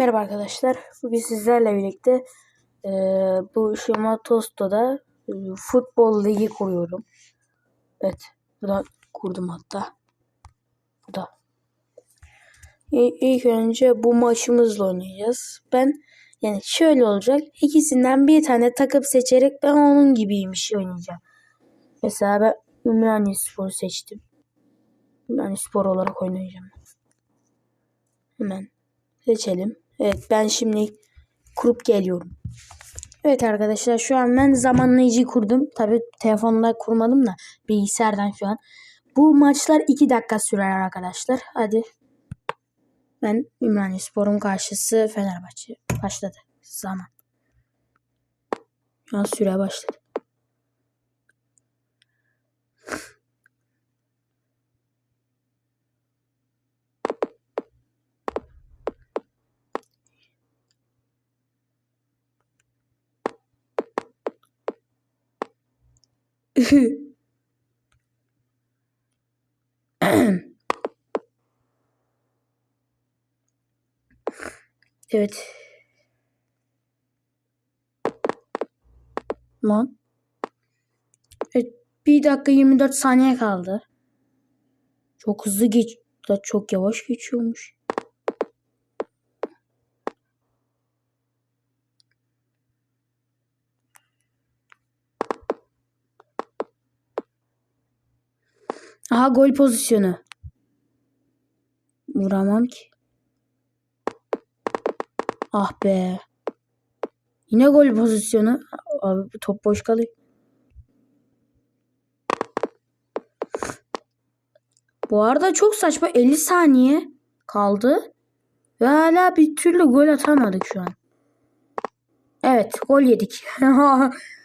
Merhaba arkadaşlar. Bugün sizlerle birlikte e, bu Şema Tosto'da e, futbol ligi kuruyorum. Evet. Burada kurdum hatta. Burada. İ- İlk önce bu maçımızla oynayacağız. Ben yani şöyle olacak. İkisinden bir tane takım seçerek ben onun gibiymiş oynayacağım. Mesela ben Ümraniye Spor seçtim. Ümraniye Spor olarak oynayacağım. Hemen seçelim. Evet ben şimdi kurup geliyorum. Evet arkadaşlar şu an ben zamanlayıcı kurdum. Tabi telefonda kurmadım da bilgisayardan şu an. Bu maçlar 2 dakika sürer arkadaşlar. Hadi. Ben Ümraniye Spor'un karşısı Fenerbahçe. Başladı. Zaman. Şu an süre başladı. Evet. Lan. Evet. 1 dakika 24 saniye kaldı. Çok hızlı geç. Da çok yavaş geçiyormuş. Aha gol pozisyonu. Vuramam ki. Ah be. Yine gol pozisyonu. Abi top boş kalıyor. Bu arada çok saçma 50 saniye kaldı. Ve hala bir türlü gol atamadık şu an. Evet gol yedik.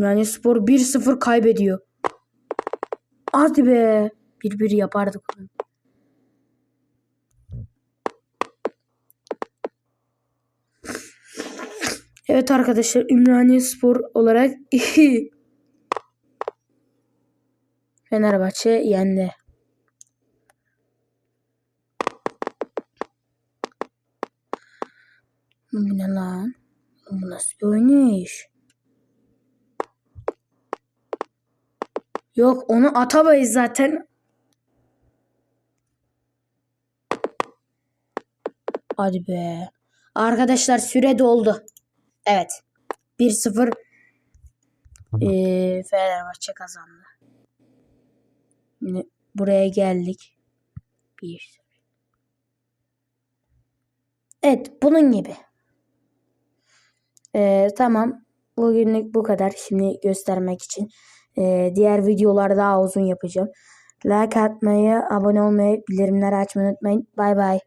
Yani spor 1-0 kaybediyor. Hadi be. 1-1 yapardık. Evet arkadaşlar Ümraniye Spor olarak Fenerbahçe yendi. Bu ne lan? Bu nasıl bir oynayış? Yok onu atamayız zaten. Hadi be. Arkadaşlar süre doldu. Evet. 1-0 ee, Fenerbahçe kazandı. Şimdi buraya geldik. 1 Evet bunun gibi. Ee, tamam. Bugünlük bu kadar. Şimdi göstermek için. Ee, diğer videolar daha uzun yapacağım. Like atmayı, abone olmayı, bildirimleri açmayı unutmayın. Bay bay.